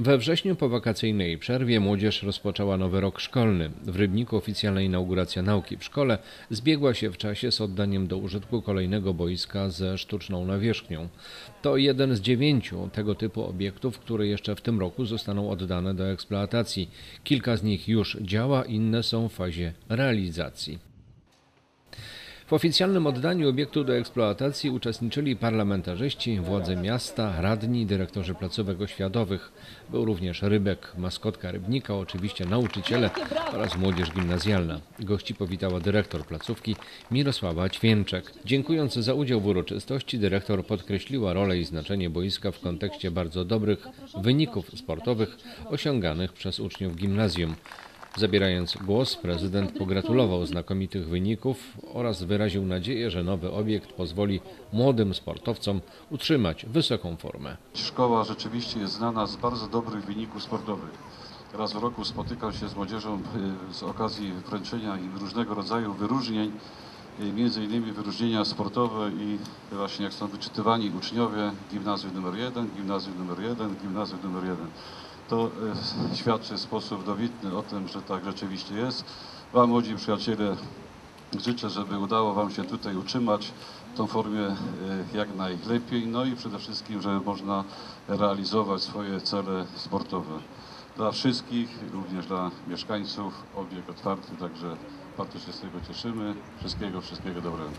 We wrześniu po wakacyjnej przerwie młodzież rozpoczęła nowy rok szkolny. W Rybniku oficjalna inauguracja nauki w szkole zbiegła się w czasie z oddaniem do użytku kolejnego boiska ze sztuczną nawierzchnią. To jeden z dziewięciu tego typu obiektów, które jeszcze w tym roku zostaną oddane do eksploatacji. Kilka z nich już działa, inne są w fazie realizacji. W oficjalnym oddaniu obiektu do eksploatacji uczestniczyli parlamentarzyści, władze miasta, radni, dyrektorzy placówek oświatowych. Był również Rybek, maskotka Rybnika, oczywiście nauczyciele oraz młodzież gimnazjalna. Gości powitała dyrektor placówki Mirosława Ćwięczek. Dziękując za udział w uroczystości, dyrektor podkreśliła rolę i znaczenie boiska w kontekście bardzo dobrych wyników sportowych osiąganych przez uczniów gimnazjum. Zabierając głos, prezydent pogratulował znakomitych wyników oraz wyraził nadzieję, że nowy obiekt pozwoli młodym sportowcom utrzymać wysoką formę. Szkoła rzeczywiście jest znana z bardzo dobrych wyników sportowych. Raz w roku spotykam się z młodzieżą y, z okazji wręczenia im różnego rodzaju wyróżnień, y, między innymi wyróżnienia sportowe i właśnie jak są wyczytywani uczniowie gimnazjum numer 1, gimnazjum numer 1, gimnazjum numer 1 to e, świadczy w sposób dowitny o tym, że tak rzeczywiście jest. Wam, młodzi przyjaciele, życzę, żeby udało Wam się tutaj utrzymać tą formę e, jak najlepiej, no i przede wszystkim, żeby można realizować swoje cele sportowe. Dla wszystkich, również dla mieszkańców, obiekt otwarty, także bardzo się z tego cieszymy. Wszystkiego, wszystkiego dobrego.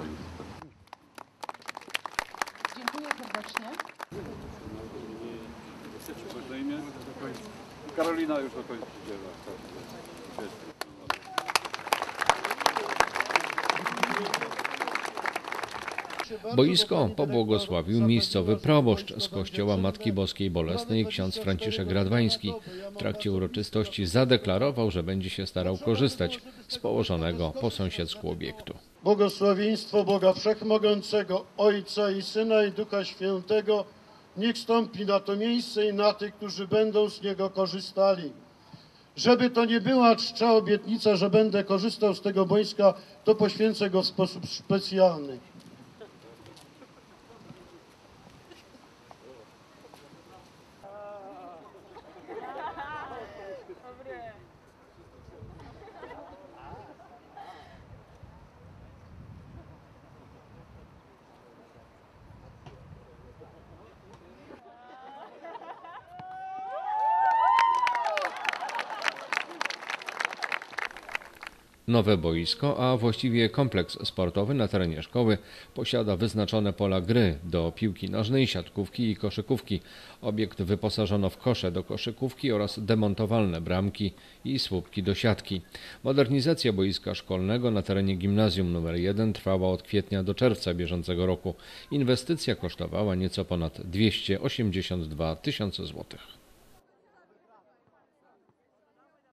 Dziękuję serdecznie. Na imię? Karolina już do końca dziela. Boisko pobłogosławił miejscowy proboszcz z kościoła Matki Boskiej Bolesnej ksiądz Franciszek Radwański. W trakcie uroczystości zadeklarował, że będzie się starał korzystać z położonego po sąsiedzku obiektu. Błogosławieństwo Boga Wszechmogącego, Ojca i Syna i Ducha Świętego niech stąpi na to miejsce i na tych, którzy będą z niego korzystali. Żeby to nie była czcza obietnica, że będę korzystał z tego boiska, to poświęcę go w sposób specjalny. Nowe boisko, a właściwie kompleks sportowy na terenie szkoły posiada wyznaczone pola gry do piłki nożnej, siatkówki i koszykówki. Obiekt wyposażono w kosze do koszykówki oraz demontowalne bramki i słupki do siatki. Modernizacja boiska szkolnego na terenie gimnazjum nr 1 trwała od kwietnia do czerwca bieżącego roku. Inwestycja kosztowała nieco ponad 282 tysiące złotych.